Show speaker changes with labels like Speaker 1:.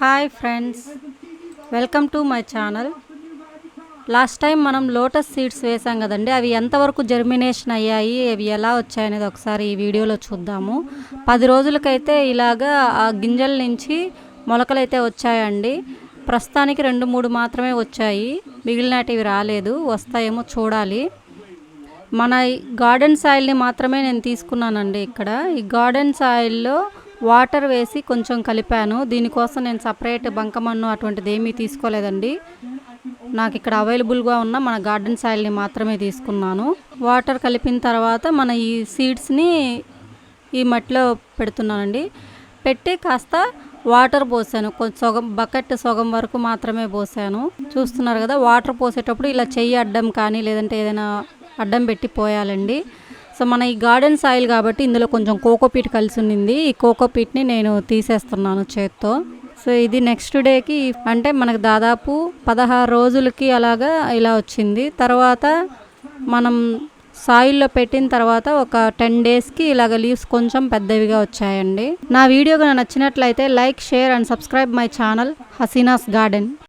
Speaker 1: Hi friends welcome to my channel last time మనం lotus seeds వేసాం కదండి. అవి ఎంతవరకు జర్మినేషన్ అయ్యాయి? అవి ఎలా వచ్చాయనేది ఒకసారి ఈ వీడియోలో చూద్దాము. పది రోజులకైతే ఇలాగా ఆ గింజల నుంచి మొలకలైతే వచ్చాయండి. ప్రస్తుతానికి రెండు మూడు మాత్రమే వచ్చాయి. మిగిలినటివి రాలేదు. వస్తాయేమో చూడాలి. మన ఈ గార్డెన్ సాయిల్ని మాత్రమే నేను తీసుకున్నానండి ఇక్కడ. ఈ గార్డెన్ సాయిల్లో వాటర్ వేసి కొంచెం కలిపాను. దీనికోసం నేను సపరేట్ బంకమన్ను అటువంటిది ఏమీ తీసుకోలేదండి. నాకు ఇక్కడ అవైలబుల్గా ఉన్న మన గార్డెన్ సాయిల్ని మాత్రమే తీసుకున్నాను. వాటర్ కలిపిన తర్వాత మన ఈ సీడ్స్ని ఈ మట్టిలో పెడుతున్నానండి. పెట్టి కాస్త వాటర్ పోసాను. కొంచెం సగం బకెట్ సగం వరకు మాత్రమే పోసాను. చూస్తున్నారు కదా వాటర్ పోసేటప్పుడు ఇలా చెయ్యి అడ్డం కానీ లేదంటే ఏదైనా అడ్డం పెట్టి పోయాలండి. సో మన ఈ గార్డెన్ సాయిల్ కాబట్టి ఇందులో కొంచెం కోకోపీట్ కలిసి ఉండింది. ఈ కోకోపీట్ని నేను తీసేస్తున్నాను చేత్తో. సో ఇది నెక్స్ట్ డేకి అంటే మనకు దాదాపు పదహారు రోజులకి అలాగా ఇలా వచ్చింది. తర్వాత మనం సాయిల్లో పెట్టిన తర్వాత ఒక టెన్ డేస్కి ఇలాగ లీవ్స్ కొంచెం పెద్దవిగా వచ్చాయండి. నా వీడియో కనుక నచ్చినట్లయితే like share and subscribe my channel Haseena's garden.